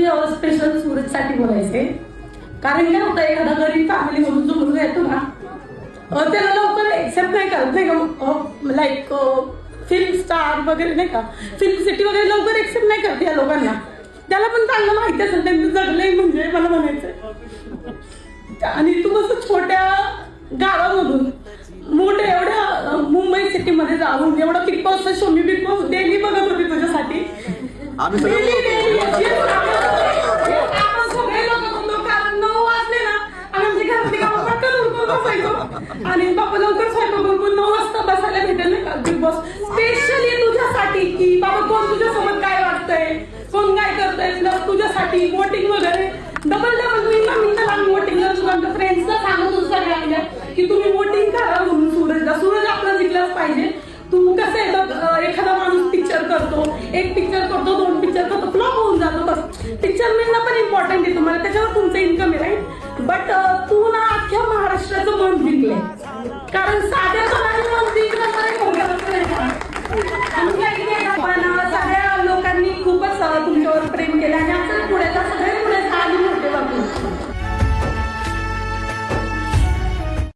म्हणजे स्पेशल सूरजसाठी बोलायचे. कारण काय होतं एखादा गरीब फॅमिली मधून जो मुलगा येतो ना त्याला लवकर एक्सेप्ट नाही करत नाही का? लाईक फिल्म स्टार वगैरे नाही का? फिल्म सिटी वगैरे लवकर एक्सेप्ट नाही करत या लोकांना. त्याला पण चांगलं माहिती असेल त्यांचं जगलंय म्हणजे मला म्हणायचं आणि तू कसं छोट्या गावामधून मोठ्या एवढ्या मुंबई सिटीमध्ये जाऊन एवढा बिग बॉसचा शो मी बिग बॉस डेली बघत होती तुझ्यासाठी. बसायचो. आणि बाबा लवकर स्वयंपाक नऊ वाजता बसायला भेटेल ना बिग बॉस स्पेशली तुझ्यासाठी की बाबा कोण तुझ्यासोबत काय वाटतंय कोण काय करतंय? प्लस तुझ्यासाठी वोटिंग वगैरे. डबल डबल मी मम्मीला आम्ही वोटिंगला तुझ्या आमच्या फ्रेंड्सला सांगत होतो सगळ्यांना की तुम्ही वोटिंग करा म्हणून सूरजला. सूरज आपला जिंकलाच पाहिजे. तू कसं येतं एखादा माणूस पिक्चर करतो. एक पिक्चर करतो दोन पिक्चर करतो. फ्लॉप होऊन जातो बस. पिक्चर मिळणं पण इम्पॉर्टंट आहे तुम्हाला. त्याच्यावर तुमचं इन्कम आहे राईट ನಮ್ಗೆ